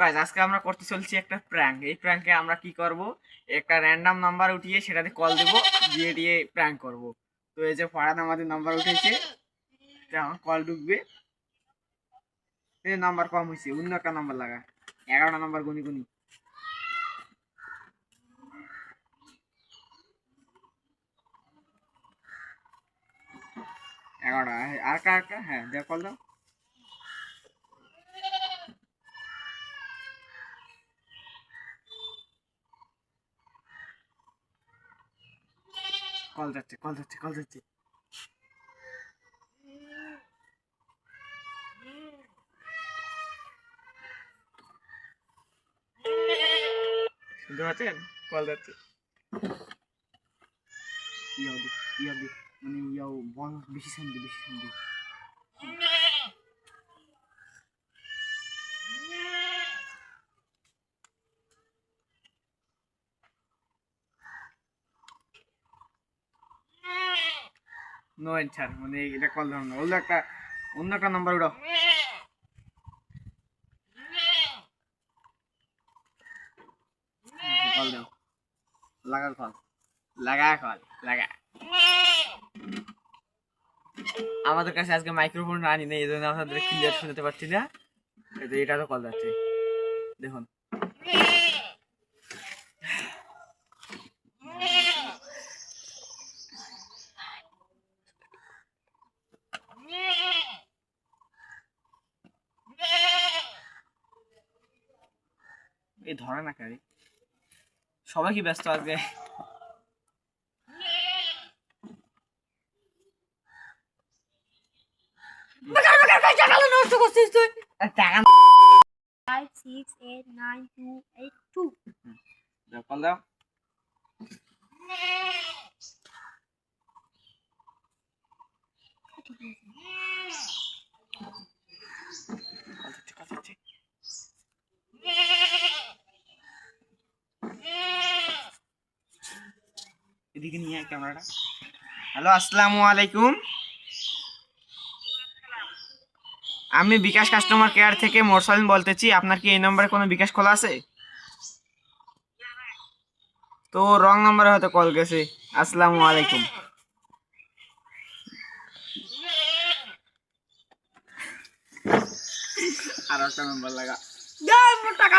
Guys আজকে আমরা করতে চলছি একটা প্র্যাঙ্ক এই প্র্যাঙ্কে আমরা কি করব? একটা র্যান্ডাম নাম্বার উঠিয়ে সেটাতে কল দেব, দিয়ে দিয়ে প্র্যাঙ্ক করব। তো এই যে ফারাদ আমাদের নাম্বার উঠেছে, তো কল ঢুকবে। নাম্বার কম হয়েছে, অন্য একটা নাম্বার লাগা। এগারোটা নাম্বার গুনি গুনি। এগারোটা, আর একটা হ্যাঁ দেখ কল দাও। কল যাচ্ছে কল যাচ্ছে কল যাচ্ছে। শুনতে পাচ্ছেন? কল যাচ্ছে। ইয়াও ইয়াও মানে ইয়াও বল, বেশি শুনবে বেশি শুনবে নো অ্যান্সার মানে এটা কল ধরো না অন্য একটা অন্য একটা নাম্বার উঠাও কল দাও লাগা কল লাগা কল লাগা আমাদের কাছে আজকে মাইক্রোফোন আনি না এই জন্য আপনাদের ক্লিয়ার শুনতে পাচ্ছি না এটা তো কল যাচ্ছে দেখুন এই ধরে না কারি সবাই কি ব্যস্ত আজকে five, six, eight, nine, two, eight, two. দাও, কল দাও কল দিচ্ছি, কল দিচ্ছি। এদিকে নিয়ে ক্যামেরাটা। হ্যালো, আসসালামু আলাইকুম। আমি বিকাশ কাস্টমার কেয়ার থেকে মোরসালিন বলতেছি। আপনার কি এই নম্বরে কোনো বিকাশ খোলা আছে? তো রং নাম্বারে হয়তো কল গেছে। আসসালামু আলাইকুম। আর একটা নাম্বার লাগা। টাকা